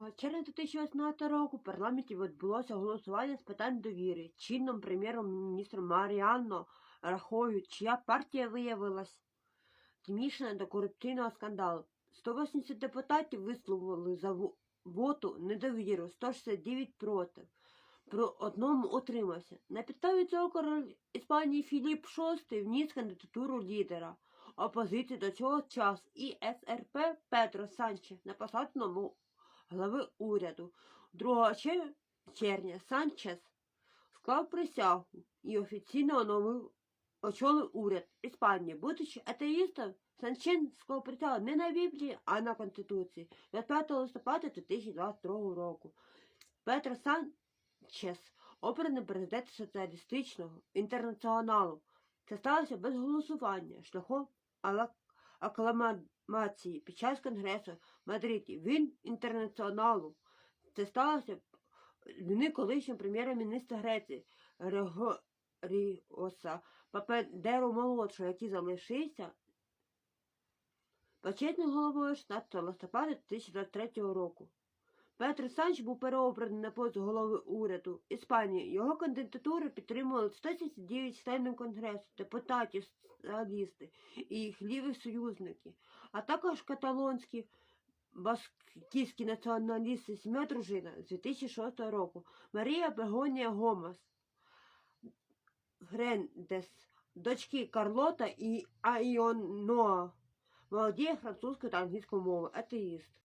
В червні 2018 року в парламенті відбулося голосування з питань довіри чинним прем'єром-міністром Маріанно Рахою, чия партія виявилась змішана до корупційного скандалу. 180 депутатів висловили за воту недовіру, 169 проти. Про одному утримався. На підставі цього король Іспанії Філіп VI вніс кандидатуру лідера опозиції до цього часу і СРП Петро Санче на посаду нового глави уряду. 2 червня Санчес склав присягу і офіційно оновив очолив уряд Іспанії. Будучи атеїстом, Санчен склав присягу не на Біблії, а на Конституції 25 листопада 2022 року. Петро Санчес обраний президент соціалістичного інтернаціоналу. Це сталося без голосування шляхом акламації під час конгресу в Мадриді. Він інтернаціоналу. Це сталося вини колишнього прем'єра-міністра Греції Григоріоса Папедеру молодшого, який залишився почетним головою 16 листопада 2023 року. Петро Санч був переобраний на пост голови уряду Іспанії. Його кандидатуру підтримували 179 членів Конгресу, депутатів, соціалісти і їх ліві союзники, а також каталонські басківські націоналісти сім'я дружина з 2006 року Марія Бегонія Гомес Грендес, дочки Карлота і Айоноа, володіє французькою та англійською мовою, атеїст.